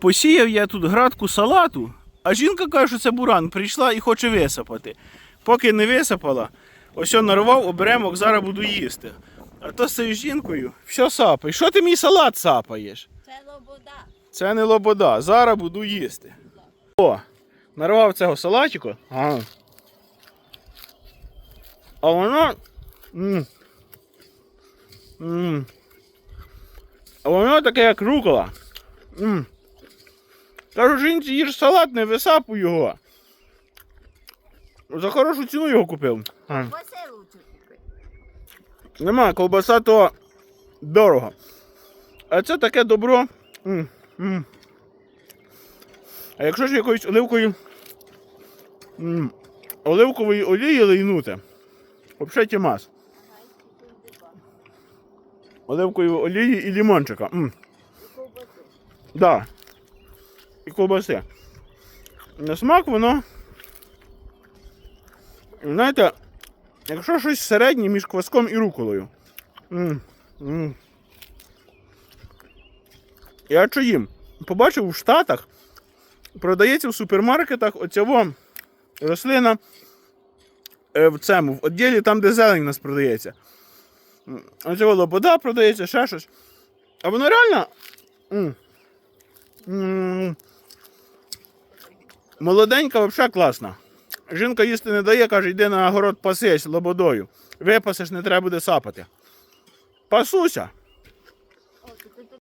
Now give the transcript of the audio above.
Посіяв я тут градку салату, а жінка каже, що це буран, прийшла і хоче висипати. Поки не висипала, ось я нарвав оберемок, зараз буду їсти. А то з цією жінкою все сапає. Що ти мій салат сапаєш? Це лобода. Це не лобода, зараз буду їсти. О, нарвав цього салатику. А, а воно. М, м, а воно таке, як рукола. М. Кажу, жінці, їж салат, не висапуй його. За хорошу ціну його купив. А. Оце лучше купи. Нема, ковбаса то дорого. А це таке добро. М, м. А якщо ж якоюсь оливкою. м, Оливкової олії лейнути, взагалі тімас. Оливкової олії і лімончика. М. Да. І ковбаси. На смак воно. Знаєте, Якщо щось середнє між кваском і руколою. М, м. Я що їм? Побачив в Штатах, продається в супермаркетах оцього рослина е, в цьому, в відділі там, де зелень у нас продається. М, Оцього лобода продається, ще щось. А воно реально. м, м, Молоденька, взагалі класна. Жінка їсти не дає, каже, йди на огород пасись лободою. Випасиш, не треба буде сапати. Пасуся.